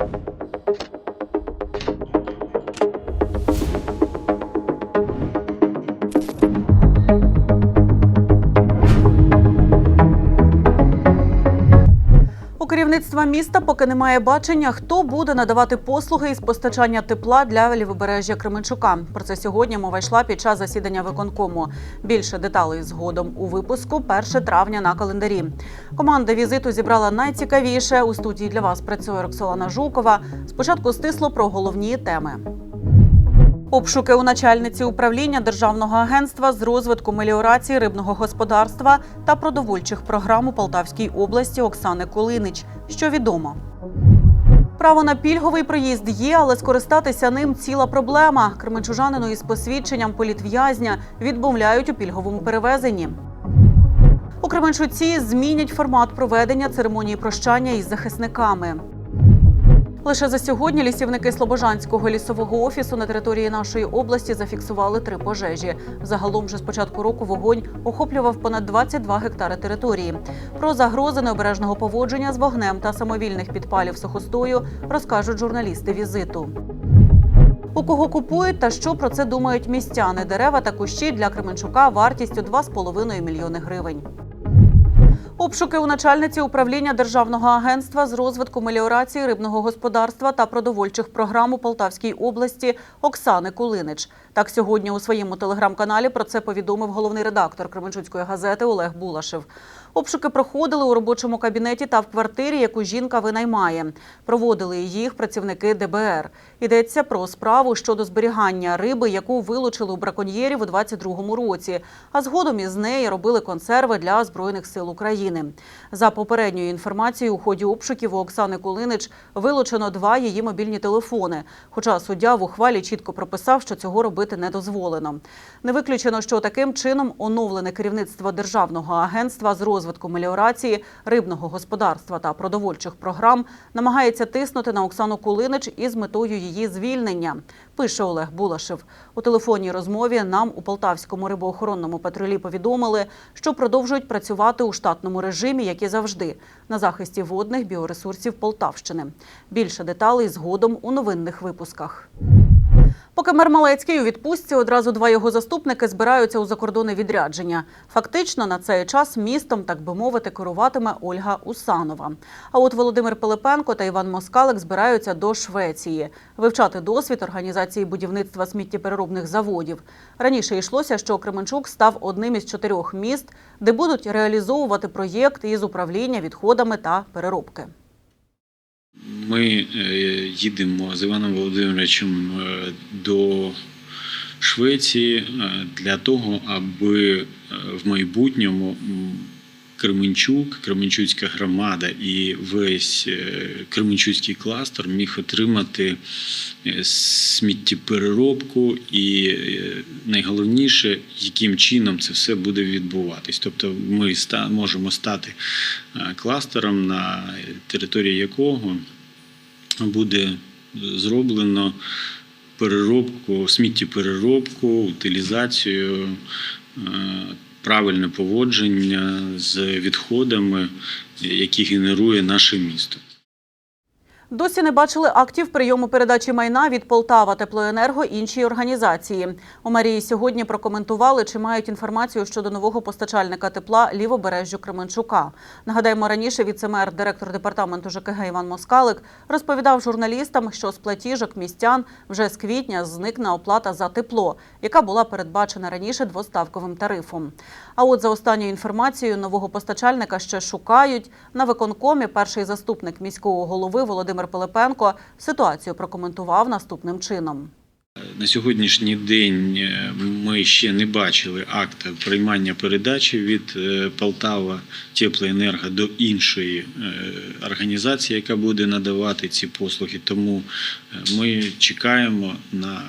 У керівництва міста поки немає бачення, хто буде надавати послуги із постачання тепла для лівобережжя Кременчука. Про це сьогодні мова йшла під час засідання виконкому. Більше деталей згодом у випуску 1 травня на календарі. Команда візиту зібрала найцікавіше. У студії для вас працює Роксолана Жукова. Спочатку стисло про головні теми. Обшуки у начальниці управління Державного агентства з розвитку меліорації рибного господарства та продовольчих програм у Полтавській області Оксани Кулинич. Що відомо? Право на пільговий проїзд є, але скористатися ним ціла проблема. Кременчужанину із посвідченням політв'язня відмовляють у пільговому перевезенні. У Кременчуці змінять формат проведення церемонії прощання із захисниками. Лише за сьогодні лісівники Слобожанського лісового офісу на території нашої області зафіксували три пожежі. Загалом же з початку року вогонь охоплював понад 22 гектари території. Про загрози необережного поводження з вогнем та самовільних підпалів сухостою розкажуть журналісти візиту. У кого купують та що про це думають містяни? Дерева та кущі для Кременчука вартістю 2,5 мільйони гривень. Обшуки у начальниці управління Державного агентства з розвитку меліорації рибного господарства та продовольчих програм у Полтавській області Оксани Кулинич. Так сьогодні у своєму телеграм-каналі про це повідомив головний редактор Кременчуцької газети Олег Булашев. Обшуки проходили у робочому кабінеті та в квартирі, яку жінка винаймає. Проводили їх працівники ДБР. Йдеться про справу щодо зберігання риби, яку вилучили у браконьєрів у 22-му році. А згодом із неї робили консерви для збройних сил України. За попередньою інформацією, у ході обшуків у Оксани Кулинич вилучено два її мобільні телефони. Хоча суддя в ухвалі чітко прописав, що цього робити не дозволено. Не виключено, що таким чином оновлене керівництво державного агентства з розвитку меліорації, рибного господарства та продовольчих програм намагається тиснути на Оксану Кулинич із метою її звільнення. Пише Олег Булашев. У телефонній розмові нам у Полтавському рибоохоронному патрулі повідомили, що продовжують працювати у штатному режимі, як і завжди, на захисті водних біоресурсів Полтавщини. Більше деталей згодом у новинних випусках. Поки мер Малецький у відпустці, одразу два його заступники збираються у закордонне відрядження. Фактично на цей час містом, так би мовити, керуватиме Ольга Усанова. А от Володимир Пилипенко та Іван Москалик збираються до Швеції вивчати досвід організації будівництва сміттєпереробних заводів. Раніше йшлося, що Кременчук став одним із чотирьох міст, де будуть реалізовувати проєкт із управління відходами та переробки. Ми е, їдемо з Іваном Володимировичем е, до Швеції е, для того, аби в майбутньому Кременчук, Кременчуцька громада і весь е, Кременчуцький кластер міг отримати е, сміттєпереробку і е, найголовніше, яким чином це все буде відбуватись. Тобто ми можемо стати кластером, на території якого буде зроблено переробку, сміттєпереробку, утилізацію, правильне поводження з відходами, які генерує наше місто. Досі не бачили актів прийому передачі майна від Полтава Теплоенерго іншій організації. У Марії сьогодні прокоментували, чи мають інформацію щодо нового постачальника тепла лівобережжю Кременчука. Нагадаємо, раніше віцемер, директор департаменту ЖКГ Іван Москалик розповідав журналістам, що з платіжок містян вже з квітня зникне оплата за тепло, яка була передбачена раніше двоставковим тарифом. А от за останньою інформацією, нового постачальника ще шукають. На виконкомі перший заступник міського голови Володимир Пилипенко ситуацію прокоментував наступним чином. На сьогоднішній день е, ми ще не бачили акта приймання передачі від е, Полтава Теплоенерго до іншої е, організації, яка буде надавати ці послуги. Тому ми чекаємо на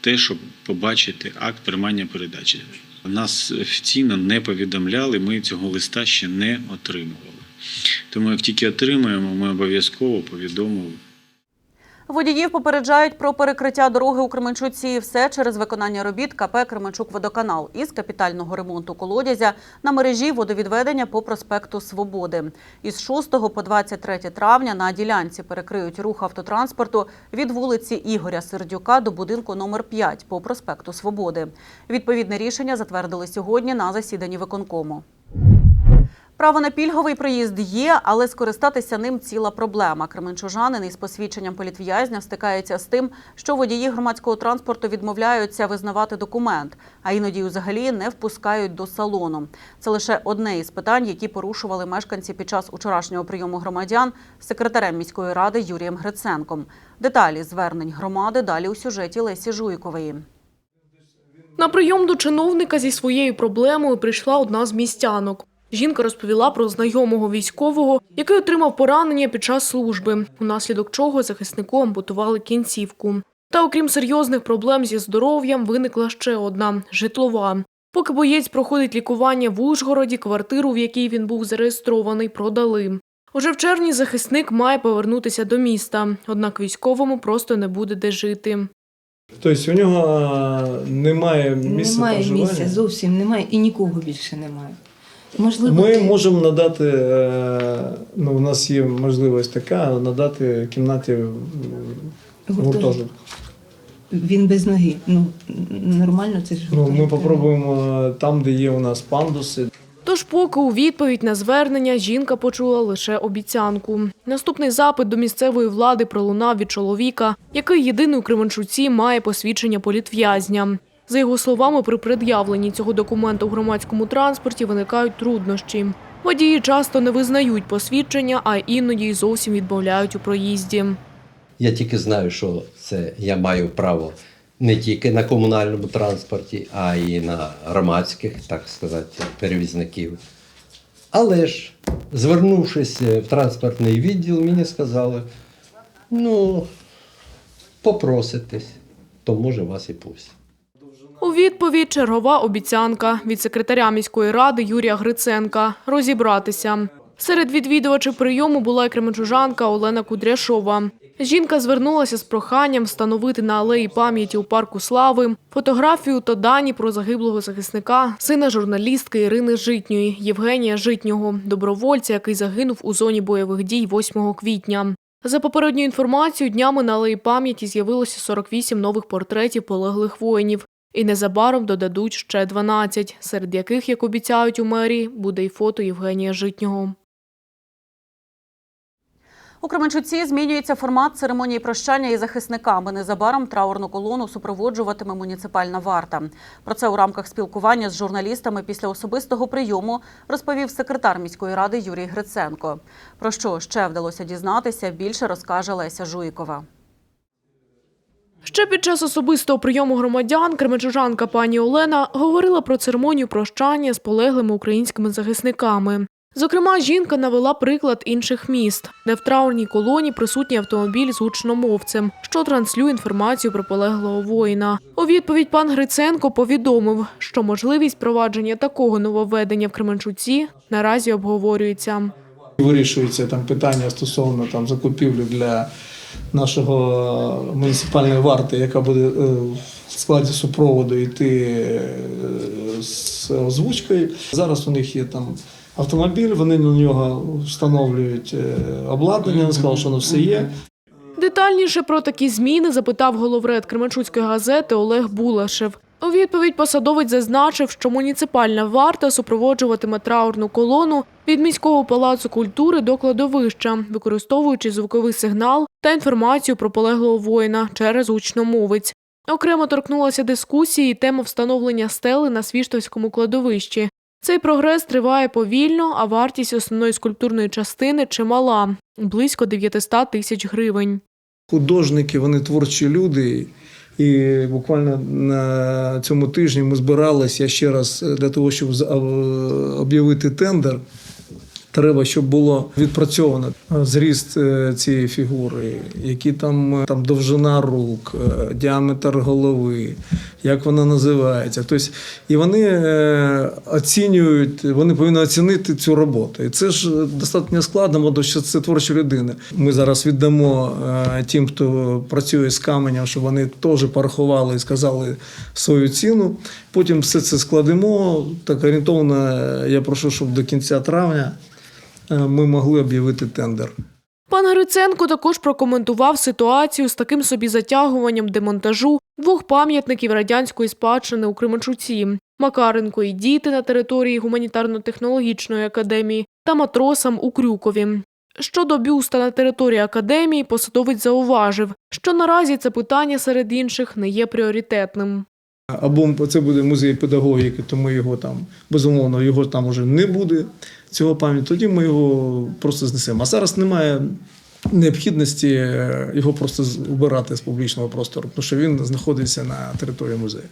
те, щоб побачити акт приймання передачі. Нас офіційно не повідомляли, ми цього листа ще не отримували. Тому як тільки отримаємо, ми обов'язково повідомимо Водіїв попереджають про перекриття дороги у Кременчуці. Все через виконання робіт КП Кременчук Водоканал із капітального ремонту колодязя на мережі водовідведення по проспекту Свободи. Із 6 по 23 травня на ділянці перекриють рух автотранспорту від вулиці Ігоря Сердюка до будинку номер 5 по проспекту Свободи. Відповідне рішення затвердили сьогодні на засіданні виконкому. Право на пільговий проїзд є, але скористатися ним ціла проблема. Кременчужанин із посвідченням політв'язня стикається з тим, що водії громадського транспорту відмовляються визнавати документ, а іноді взагалі не впускають до салону. Це лише одне із питань, які порушували мешканці під час учорашнього прийому громадян з секретарем міської ради Юрієм Гриценком. Деталі звернень громади далі у сюжеті Лесі Жуйкової. На прийом до чиновника зі своєю проблемою прийшла одна з містянок. Жінка розповіла про знайомого військового, який отримав поранення під час служби, унаслідок чого захиснику ампутували кінцівку. Та окрім серйозних проблем зі здоров'ям, виникла ще одна житлова. Поки боєць проходить лікування в Ужгороді, квартиру, в якій він був зареєстрований, продали. Уже в червні захисник має повернутися до міста, однак військовому просто не буде де жити. Тобто у нього немає місця немає проживання. місця, зовсім немає і нікого більше немає. Можливо, Ми ти- можемо надати, е, ну, у нас є можливість така, надати кімнаті гуртожитку. він без ноги. Ну нормально це ж. Ну, ми попробуємо там, де є у нас пандуси. Тож, поки у відповідь на звернення жінка почула лише обіцянку. Наступний запит до місцевої влади пролунав від чоловіка, який єдиний у Кременчуці має посвідчення політв'язня. За його словами, при пред'явленні цього документу у громадському транспорті виникають труднощі. Водії часто не визнають посвідчення, а іноді й зовсім відмовляють у проїзді. Я тільки знаю, що це я маю право не тільки на комунальному транспорті, а й на громадських, так сказати, перевізників. Але ж, звернувшись в транспортний відділ, мені сказали: ну, попроситесь, то може вас і пусть. У відповідь чергова обіцянка від секретаря міської ради Юрія Гриценка розібратися. Серед відвідувачів прийому була й кременчужанка Олена Кудряшова. Жінка звернулася з проханням встановити на алеї пам'яті у парку слави фотографію та дані про загиблого захисника, сина журналістки Ірини Житньої, Євгенія Житнього, добровольця, який загинув у зоні бойових дій 8 квітня. За попередньою інформацією, днями на алеї пам'яті з'явилося 48 нових портретів полеглих воїнів. І незабаром додадуть ще 12, серед яких, як обіцяють у мерії, буде й фото Євгенія Житнього. У Кременчуці змінюється формат церемонії прощання із захисниками. Незабаром траурну колону супроводжуватиме муніципальна варта. Про це у рамках спілкування з журналістами після особистого прийому розповів секретар міської ради Юрій Гриценко. Про що ще вдалося дізнатися, більше розкаже Леся Жуйкова. Ще під час особистого прийому громадян кременчужанка пані Олена говорила про церемонію прощання з полеглими українськими захисниками. Зокрема, жінка навела приклад інших міст, де в траурній колоні присутній автомобіль з гучномовцем, що транслює інформацію про полеглого воїна. У відповідь пан Гриценко повідомив, що можливість провадження такого нововведення в Кременчуці наразі обговорюється. Вирішується там питання стосовно там, закупівлі для нашого муніципальної варти, яка буде е, в складі супроводу йти е, з озвучкою. Зараз у них є там автомобіль, вони на нього встановлюють е, обладнання, вони сказали, що воно все є. Детальніше про такі зміни запитав головред Кременчуцької газети Олег Булашев. У відповідь посадовець зазначив, що муніципальна варта супроводжуватиме траурну колону від міського палацу культури до кладовища, використовуючи звуковий сигнал та інформацію про полеглого воїна через гучномовець. Окремо торкнулася дискусії і тема встановлення стели на Свіштовському кладовищі. Цей прогрес триває повільно, а вартість основної скульптурної частини чимала близько 900 тисяч гривень. Художники, вони творчі люди. І буквально на цьому тижні ми збиралися ще раз для того, щоб об'явити тендер Треба, щоб було відпрацьовано е, зріст е, цієї фігури, які там, е, там довжина рук, діаметр голови, як вона називається. Тобто, і вони оцінюють, вони повинні оцінити цю роботу. І це ж достатньо складно, тому що це творча людина. Ми зараз віддамо тим, хто працює з каменем, щоб вони теж порахували і сказали свою ціну. Потім все це складемо. Так орієнтовно, я прошу, щоб до кінця травня ми могли об'явити тендер. Пан Гриценко також прокоментував ситуацію з таким собі затягуванням демонтажу двох пам'ятників радянської спадщини у Кременчуці – Макаренко і діти на території гуманітарно-технологічної академії та матросам у Крюкові. Щодо бюста на території академії, посадовець зауважив, що наразі це питання серед інших не є пріоритетним. Або це буде музей педагогіки, то ми його там, безумовно, його там уже не буде, цього пам'ятника, тоді ми його просто знесемо. А зараз немає необхідності е, його просто убирати з публічного простору, тому що він знаходиться на території музею.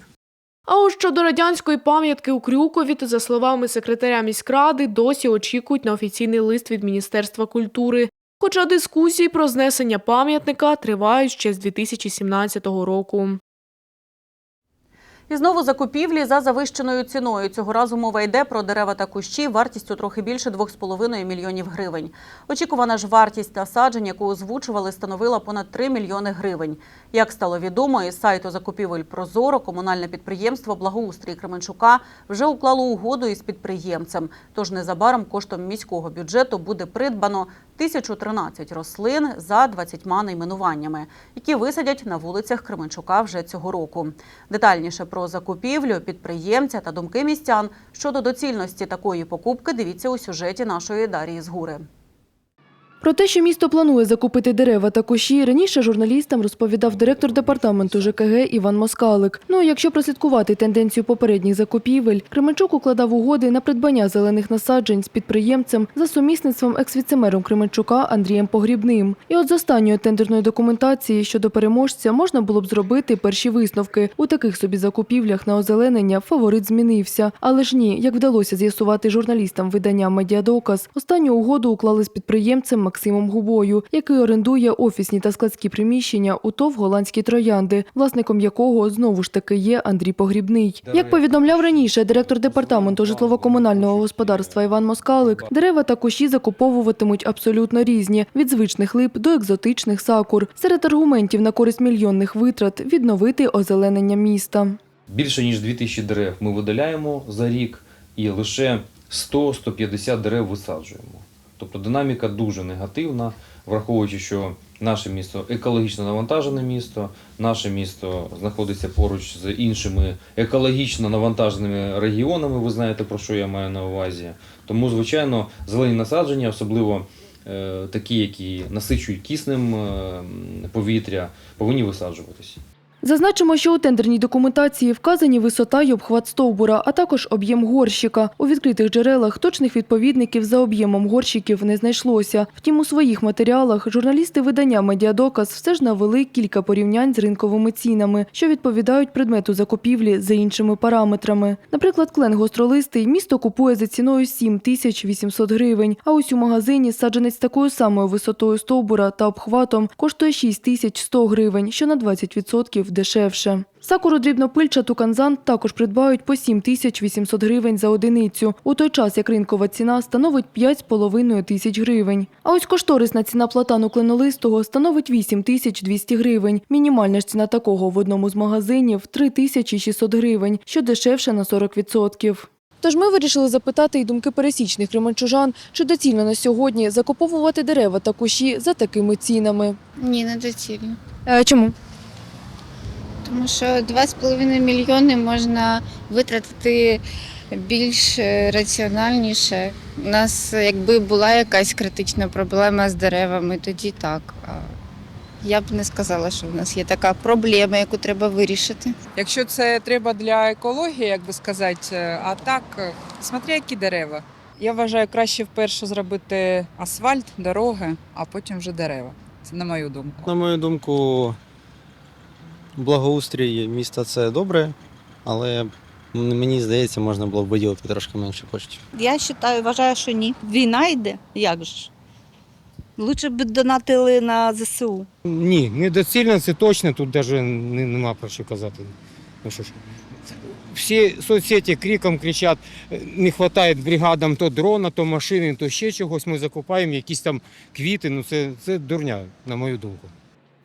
А ось щодо радянської пам'ятки у Крюкові, то, за словами секретаря міськради, досі очікують на офіційний лист від Міністерства культури. Хоча дискусії про знесення пам'ятника тривають ще з 2017 року. І знову закупівлі за завищеною ціною. Цього разу мова йде про дерева та кущі вартістю трохи більше 2,5 мільйонів гривень. Очікувана ж вартість насаджень, яку озвучували, становила понад 3 мільйони гривень. Як стало відомо, із сайту закупівель Прозоро комунальне підприємство Благоустрій Кременчука вже уклало угоду із підприємцем. Тож незабаром коштом міського бюджету буде придбано 1013 рослин за 20 найменуваннями, які висадять на вулицях Кременчука вже цього року. Детальніше про закупівлю, підприємця та думки містян щодо доцільності такої покупки дивіться у сюжеті нашої Дарії Згури. Про те, що місто планує закупити дерева та кущі, раніше журналістам розповідав директор департаменту ЖКГ Іван Москалик. Ну, якщо прослідкувати тенденцію попередніх закупівель, Кременчук укладав угоди на придбання зелених насаджень з підприємцем за сумісництвом екс-віцемером Кременчука Андрієм Погрібним. І от з останньої тендерної документації щодо переможця можна було б зробити перші висновки. У таких собі закупівлях на озеленення фаворит змінився. Але ж ні, як вдалося з'ясувати журналістам видання «Медіадоказ», останню угоду уклали з підприємцем Максимом Губою, який орендує офісні та складські приміщення у ТОВ «Голландські троянди», власником якого знову ж таки є Андрій Погрібний. Як повідомляв раніше директор департаменту житлово-комунального господарства Іван Москалик, дерева та кущі закуповуватимуть абсолютно різні – від звичних лип до екзотичних сакур. Серед аргументів на користь мільйонних витрат – відновити озеленення міста. Більше ніж 2000 дерев ми видаляємо за рік і лише 100-150 дерев висаджуємо. Тобто динаміка дуже негативна, враховуючи, що наше місто екологічно навантажене місто, наше місто знаходиться поруч з іншими екологічно навантаженими регіонами. Ви знаєте про що я маю на увазі. Тому, звичайно, зелені насадження, особливо е, такі, які насичують киснем е, повітря, повинні висаджуватися. Зазначимо, що у тендерній документації вказані висота й обхват стовбура, а також об'єм горщика. У відкритих джерелах точних відповідників за об'ємом горщиків не знайшлося. Втім, у своїх матеріалах журналісти видання «Медіадоказ» все ж навели кілька порівнянь з ринковими цінами, що відповідають предмету закупівлі за іншими параметрами. Наприклад, клен гостролистий місто купує за ціною 7 тисяч 800 гривень, а ось у магазині саджанець такою самою висотою стовбура та обхватом коштує 6 тисяч 100 гривень, що на 20% дешевше. Сакуру дрібнопильчату канзан також придбають по 7 тисяч 800 гривень за одиницю, у той час як ринкова ціна становить 5,5 тисяч гривень. А ось кошторисна ціна платану кленолистого становить 8 тисяч 200 гривень. Мінімальна ж ціна такого в одному з магазинів – 3 тисячі 600 гривень, що дешевше на 40%. Тож ми вирішили запитати й думки пересічних кременчужан, чи доцільно на сьогодні закуповувати дерева та кущі за такими цінами. Ні, не доцільно. чому? Тому що 2,5 мільйони можна витратити більш е, раціональніше. У нас, якби була якась критична проблема з деревами, тоді так. Я б не сказала, що в нас є така проблема, яку треба вирішити. Якщо це треба для екології, як би сказати, е, а так, е, смотря які дерева. Я вважаю, краще вперше зробити асфальт, дороги, а потім вже дерева. Це на мою думку. На мою думку, благоустрій міста це добре, але Мені здається, можна було б виділити трошки менше коштів. Я вважаю, вважаю, що ні. Війна йде, як ж? Лучше б донатили на ЗСУ. Ні, недоцільно це точно, тут навіть нема про що казати. Ну, що ж. Всі соцсеті криком кричать, «Е, не вистачає бригадам то дрона, то машини, то ще чогось. Ми закупаємо якісь там квіти. Ну це, це дурня, на мою думку.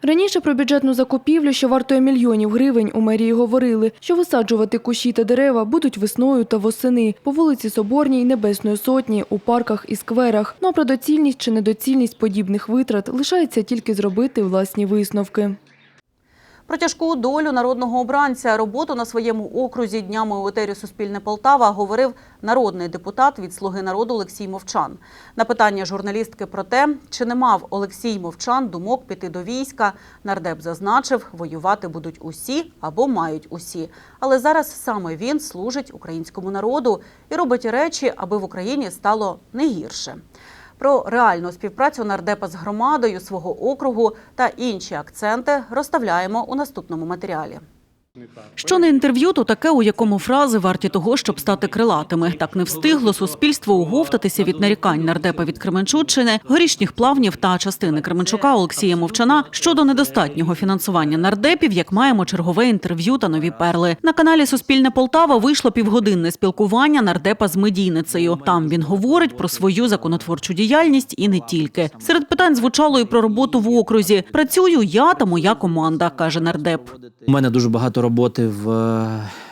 Раніше про бюджетну закупівлю, що вартує мільйонів гривень, у мерії говорили, що висаджувати кущі та дерева будуть весною та восени по вулиці Соборній, Небесної Сотні, у парках і скверах. Ну а про доцільність чи недоцільність подібних витрат лишається тільки зробити власні висновки. Про тяжку долю народного обранця, роботу на своєму окрузі днями у етері Суспільне Полтава говорив народний депутат від Слуги народу Олексій Мовчан. На питання журналістки про те, чи не мав Олексій Мовчан думок піти до війська, нардеп зазначив, воювати будуть усі або мають усі. Але зараз саме він служить українському народу і робить речі, аби в Україні стало не гірше. Про реальну співпрацю нардепа з громадою свого округу та інші акценти розставляємо у наступному матеріалі. Що не інтерв'ю, то таке, у якому фрази варті того, щоб стати крилатими. Так не встигло суспільство уговтатися від нарікань нардепа від Кременчуччини, горішніх плавнів та частини Кременчука Олексія Мовчана щодо недостатнього фінансування нардепів, як маємо чергове інтерв'ю та нові перли. На каналі Суспільне Полтава вийшло півгодинне спілкування нардепа з медійницею. Там він говорить про свою законотворчу діяльність і не тільки. Серед питань звучало і про роботу в окрузі. Працюю я та моя команда, каже нардеп. У мене дуже багато роботи в,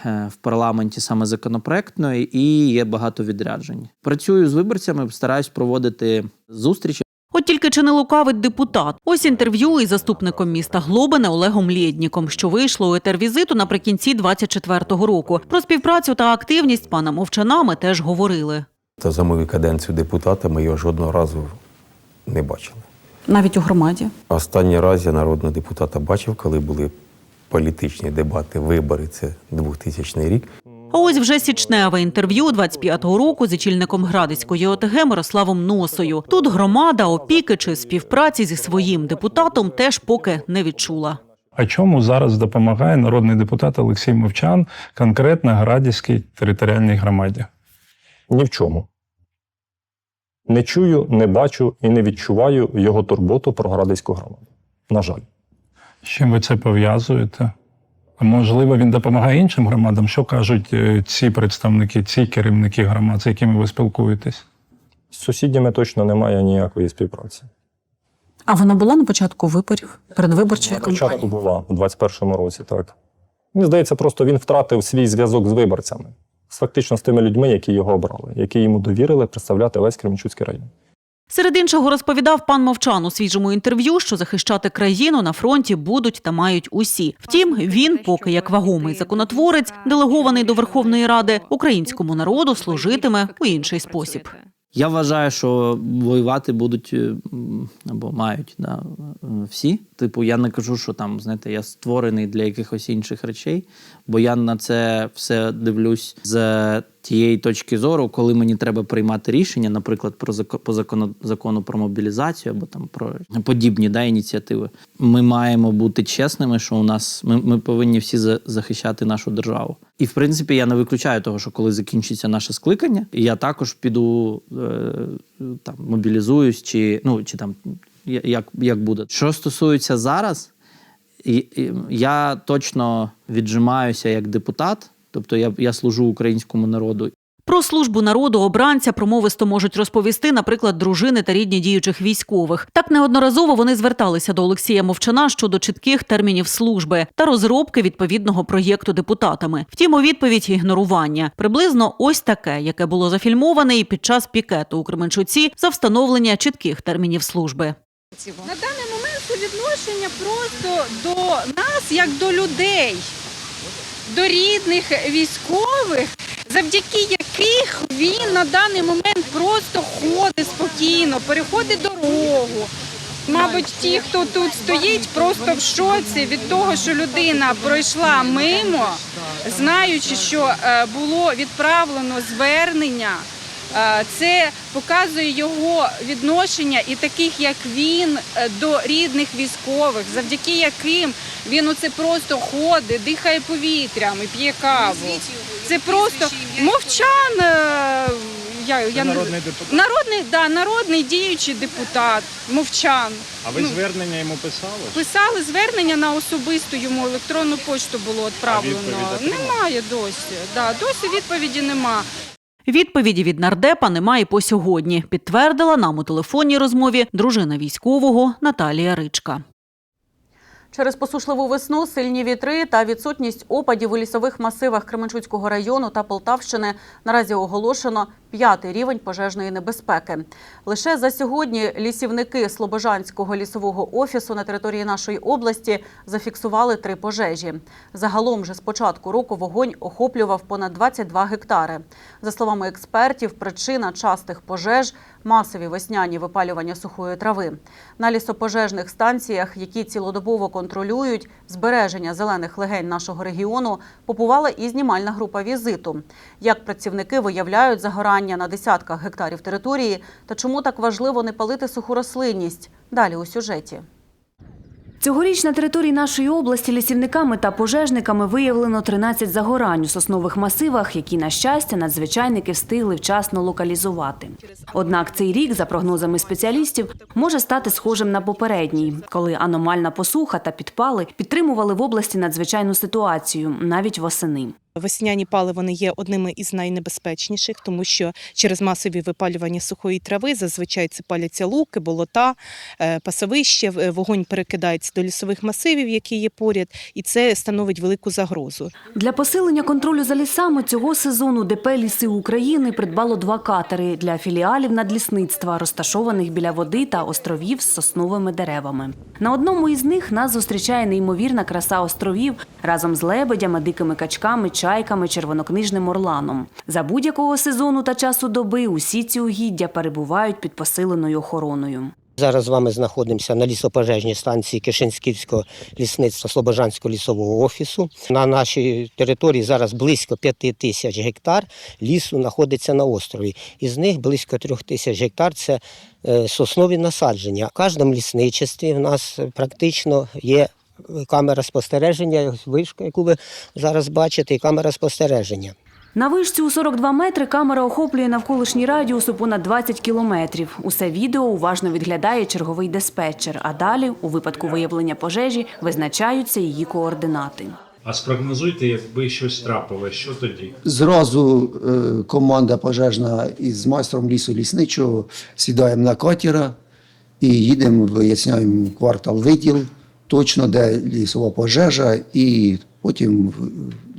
е, в парламенті саме законопроектної, і є багато відряджень. Працюю з виборцями, стараюсь проводити зустрічі. От тільки чи не лукавить депутат. Ось інтерв'ю із заступником міста Глобине Олегом Лєдніком, що вийшло у етервізиту наприкінці 24-го року. Про співпрацю та активність пана Мовчана ми теж говорили. Та за мою каденцію депутата ми його жодного разу не бачили. Навіть у громаді. Останній раз я народного депутата бачив, коли були політичні дебати, вибори. Це 2000 рік. А ось вже січневе інтерв'ю 25-го року з очільником Градицької ОТГ Мирославом Носою. Тут громада опіки чи співпраці зі своїм депутатом теж поки не відчула. А чому зараз допомагає народний депутат Олексій Мовчан конкретно Градівській територіальній громаді? Ні в чому. Не чую, не бачу і не відчуваю його турботу про Градицьку громаду. На жаль. З чим ви це пов'язуєте? А Можливо, він допомагає іншим громадам. Що кажуть е, ці представники, ці керівники громад, з якими ви спілкуєтесь? З сусідями точно немає ніякої співпраці. А вона була на початку виборів передвиборчої Спочатку була у 21-му році, так. Мені здається, просто він втратив свій зв'язок з виборцями, з фактично з тими людьми, які його обрали, які йому довірили представляти весь Кременчуцький район. Серед іншого розповідав пан Мовчан у свіжому інтерв'ю, що захищати країну на фронті будуть та мають усі. Втім, він, поки як вагомий законотворець, делегований до Верховної Ради, українському народу служитиме у інший спосіб. Я вважаю, що воювати будуть е, або мають да, е, всі. Типу, я не кажу, що там, знаєте, я створений для якихось інших речей, бо я на це все дивлюсь з тієї точки зору, коли мені треба приймати рішення, наприклад, про по закону, закону про мобілізацію або там про подібні да, ініціативи. Ми маємо бути чесними, що у нас ми, ми повинні всі за- захищати нашу державу. І в принципі я не виключаю того, що коли закінчиться наше скликання, я також піду е, там мобілізуюсь, чи ну чи там як, як буде. Що стосується зараз, я точно віджимаюся як депутат, тобто я, я служу українському народу. Про службу народу обранця промовисто можуть розповісти, наприклад, дружини та рідні діючих військових. Так неодноразово вони зверталися до Олексія Мовчана щодо чітких термінів служби та розробки відповідного проєкту депутатами. Втім, у відповідь ігнорування приблизно ось таке, яке було зафільмоване і під час пікету у Кременчуці за встановлення чітких термінів служби. На даний момент це відношення просто до нас, як до людей, до рідних військових, завдяки яких він на даний момент просто ходить спокійно, переходить дорогу. Мабуть, ті, хто тут стоїть, просто в шоці від того, що людина пройшла мимо, знаючи, що е, було відправлено звернення. Е, Це показує його відношення і таких, як він, е, до рідних військових, завдяки яким він оце просто ходить, дихає повітрям і п'є каву. Це просто мовчан. е, Я, я, Народний депутат. Народний, да, народний діючий депутат, мовчан. А ви Ну, звернення йому писали? Писали звернення на особисту йому електронну почту було відправлено. відповідь? Немає досі. Да, досі відповіді нема. Відповіді від нардепа немає по сьогодні. Підтвердила нам у телефонній розмові дружина військового Наталія Ричка. Через посушливу весну, сильні вітри та відсутність опадів у лісових масивах Кременчуцького району та Полтавщини наразі оголошено п'ятий рівень пожежної небезпеки. Лише за сьогодні лісівники Слобожанського лісового офісу на території нашої області зафіксували три пожежі. Загалом же з початку року вогонь охоплював понад 22 гектари. За словами експертів, причина частих пожеж масові весняні випалювання сухої трави. На лісопожежних станціях, які цілодобово контролюють збереження зелених легень нашого регіону, побувала і знімальна група візиту. Як працівники виявляють загорання на десятках гектарів території та чому так важливо не палити суху рослинність? Далі у сюжеті. Цьогоріч на території нашої області лісівниками та пожежниками виявлено 13 загорань у соснових масивах, які, на щастя, надзвичайники встигли вчасно локалізувати. Однак цей рік, за прогнозами спеціалістів, може стати схожим на попередній, коли аномальна посуха та підпали підтримували в області надзвичайну ситуацію навіть восени. Весняні пали вони є одними із найнебезпечніших, тому що через масові випалювання сухої трави зазвичай це паляться луки, болота, е, пасовище, вогонь перекидається до лісових масивів, які є поряд, і це становить велику загрозу. Для посилення контролю за лісами цього сезону ДП «Ліси України» придбало два катери для філіалів надлісництва, розташованих біля води та островів з сосновими деревами. На одному із них нас зустрічає неймовірна краса островів разом з лебедями, дикими качками, чайками, червонокнижним орланом. За будь-якого сезону та часу доби усі ці угіддя перебувають під посиленою охороною. Зараз з вами знаходимося на лісопожежній станції Кишинськівського лісництва Слобожанського лісового офісу. На нашій території зараз близько 5 тисяч гектар лісу знаходиться на острові. Із них близько 3 тисяч гектар це е, соснові насадження. В кожному лісничестві в нас практично є камера спостереження, вишка, яку ви зараз бачите, і камера спостереження. На вишці у 42 метри камера охоплює навколишній радіус у понад 20 кілометрів. Усе відео уважно відглядає черговий диспетчер, а далі, у випадку виявлення пожежі, визначаються її координати. А спрогнозуйте, якби щось трапилось, що тоді? Зразу е, команда пожежна із майстром лісу лісничого сідаємо на катера і їдемо, виясняємо квартал виділ, точно де лісова пожежа, і потім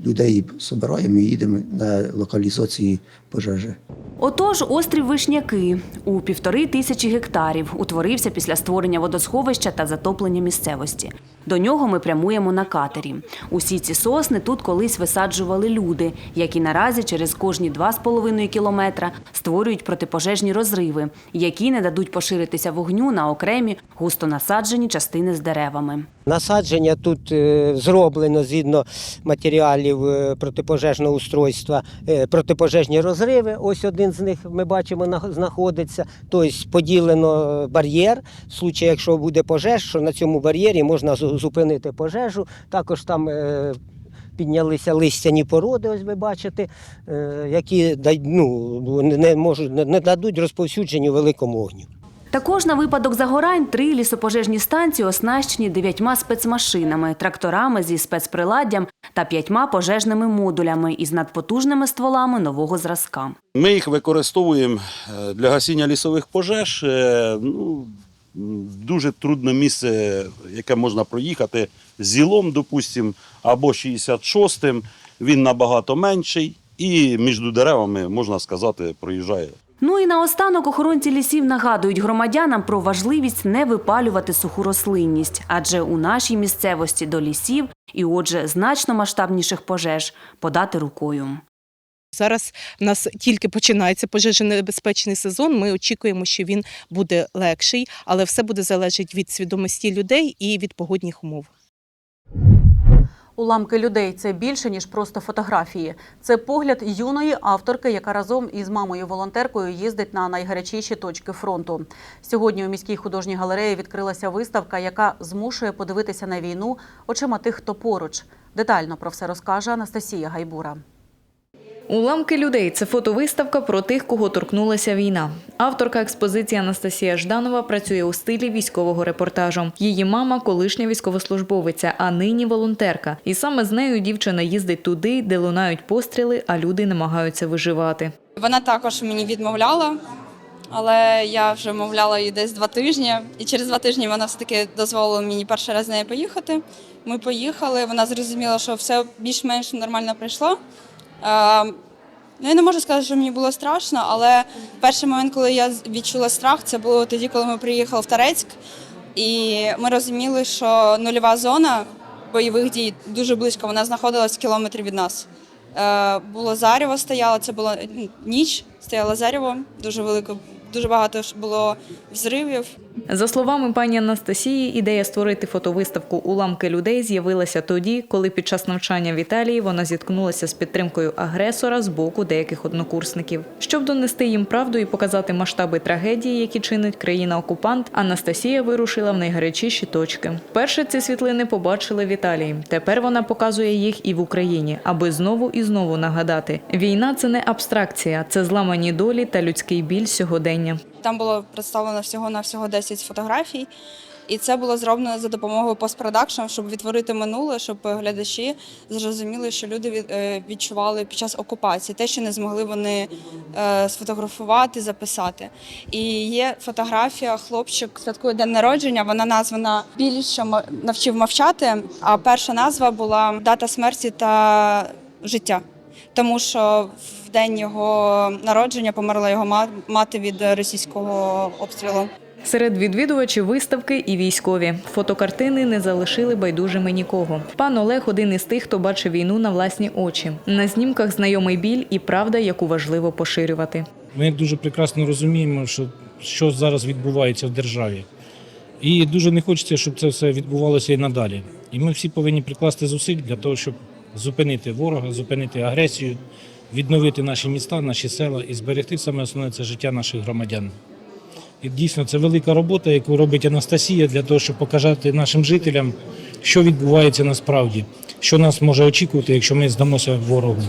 людей збираємо і їдемо на локалізацію пожежі. Отож, острів Вишняки у півтори тисячі гектарів утворився після створення водосховища та затоплення місцевості. До нього ми прямуємо на катері. Усі ці сосни тут колись висаджували люди, які наразі через кожні 2,5 кілометра створюють протипожежні розриви, які не дадуть поширитися вогню на окремі густо насаджені частини з деревами. Насадження тут е, зроблено згідно матеріалів е, протипожежного устройства, е, протипожежні розриви. Ось один з них ми бачимо знаходиться. Тобто поділено бар'єр. В случаї, якщо буде пожеж, що на цьому бар'єрі можна зупинити пожежу. Також там. е, Піднялися листяні породи, ось ви бачите, е, які ну, не, можуть, не дадуть розповсюдженню великому огню. Також на випадок загорань три лісопожежні станції оснащені дев'ятьма спецмашинами, тракторами зі спецприладдям та п'ятьма пожежними модулями із надпотужними стволами нового зразка. Ми їх використовуємо е, для гасіння лісових пожеж. Е, Ну, дуже трудне місце, яке можна проїхати зілом, допустимо, або 66-м. Він набагато менший, і між деревами, можна сказати, проїжджає Ну і наостанок охоронці лісів нагадують громадянам про важливість не випалювати суху рослинність, адже у нашій місцевості до лісів і, отже, значно масштабніших пожеж подати рукою. Зараз в нас тільки починається пожежонебезпечний сезон. Ми очікуємо, що він буде легший, але все буде залежати від свідомості людей і від погодних умов. Уламки людей це більше ніж просто фотографії. Це погляд юної авторки, яка разом із мамою волонтеркою їздить на найгарячіші точки фронту. Сьогодні у міській художній галереї відкрилася виставка, яка змушує подивитися на війну очима тих, хто поруч. Детально про все розкаже Анастасія Гайбура. Уламки людей це фотовиставка про тих, кого торкнулася війна. Авторка експозиції Анастасія Жданова працює у стилі військового репортажу. Її мама колишня військовослужбовиця, а нині волонтерка. І саме з нею дівчина їздить туди, де лунають постріли, а люди намагаються виживати. Вона також мені відмовляла, але я вже мовляла її десь два тижні. І через два тижні вона все-таки дозволила мені перший раз з нею поїхати. Ми поїхали, вона зрозуміла, що все більш-менш нормально прийшло. Е, Ну, я не можу сказати, що мені було страшно, але перший момент, коли я відчула страх, це було тоді, коли ми приїхали в Тарецьк, і ми розуміли, що нульова зона бойових дій дуже близько, вона знаходилась в від нас. Е, було заріво стояло, це була ну, ніч, стояло заріво, дуже велике, дуже багато було взривів. За словами пані Анастасії, ідея створити фотовиставку Уламки людей з'явилася тоді, коли під час навчання в Італії вона зіткнулася з підтримкою агресора з боку деяких однокурсників. Щоб донести їм правду і показати масштаби трагедії, які чинить країна-окупант, Анастасія вирушила в найгарячіші точки. Перше ці світлини побачили в Італії. Тепер вона показує їх і в Україні, аби знову і знову нагадати: війна це не абстракція, це зламані долі та людський біль сьогодення. Там було представлено всього на всього 10 фотографій, і це було зроблено за допомогою постпродакшн, щоб відтворити минуле, щоб глядачі зрозуміли, що люди е, відчували під час окупації, те, що не змогли вони е, сфотографувати, записати. І є фотографія, хлопчик святкує день народження. Вона названа Біль, що м- навчив мовчати. А перша назва була дата смерті та життя. Тому що в день його народження померла його мати від російського обстрілу. Серед відвідувачів виставки і військові фотокартини не залишили байдужими нікого. Пан Олег один із тих, хто бачив війну на власні очі. На знімках знайомий біль і правда, яку важливо поширювати. Ми дуже прекрасно розуміємо, що, що зараз відбувається в державі. І дуже не хочеться, щоб це все відбувалося і надалі. І ми всі повинні прикласти зусиль для того, щоб зупинити ворога, зупинити агресію, відновити наші міста, наші села і зберегти саме основне це життя наших громадян. І дійсно це велика робота, яку робить Анастасія для того, щоб показати нашим жителям, що відбувається насправді, що нас може очікувати, якщо ми здамося ворогу.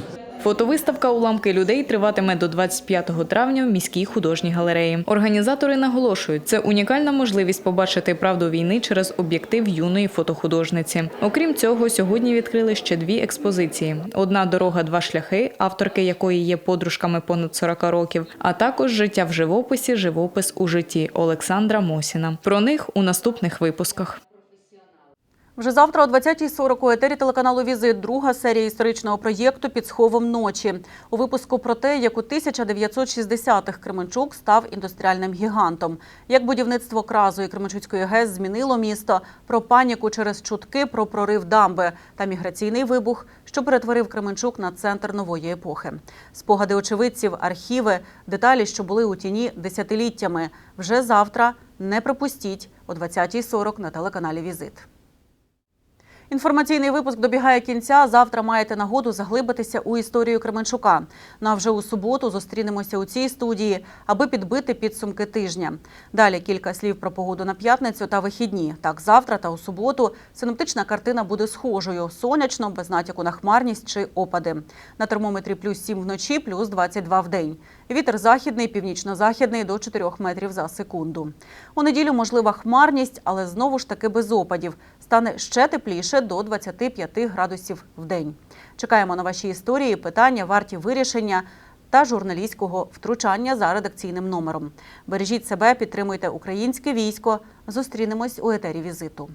Фотовиставка Уламки людей триватиме до 25 травня в міській художній галереї. Організатори наголошують, це унікальна можливість побачити правду війни через об'єктив юної фотохудожниці. Окрім цього, сьогодні відкрили ще дві експозиції: одна дорога, два шляхи, авторки якої є подружками понад 40 років, а також життя в живописі, живопис у житті Олександра Мосіна. Про них у наступних випусках. Вже завтра о 20.40 у етері телеканалу Візит друга серія історичного проєкту Під сховом ночі. У випуску про те, як у 1960-х Кременчук став індустріальним гігантом, як будівництво Кразу і Кременчуцької ГЕС змінило місто, про паніку через чутки про прорив дамби та міграційний вибух, що перетворив Кременчук на центр нової епохи. Спогади очевидців, архіви, деталі, що були у тіні десятиліттями. Вже завтра не пропустіть о 20.40 на телеканалі Візит. Інформаційний випуск добігає кінця. Завтра маєте нагоду заглибитися у історію Кременчука. Ну а вже у суботу зустрінемося у цій студії, аби підбити підсумки тижня. Далі кілька слів про погоду на п'ятницю та вихідні. Так, завтра та у суботу синоптична картина буде схожою: сонячно, без натяку на хмарність чи опади. На термометрі плюс 7 вночі, плюс 22 в день. Вітер західний, північно-західний до 4 метрів за секунду. У неділю можлива хмарність, але знову ж таки без опадів стане ще тепліше до 25 градусів в день. Чекаємо на ваші історії, питання, варті вирішення та журналістського втручання за редакційним номером. Бережіть себе, підтримуйте українське військо. Зустрінемось у етері візиту.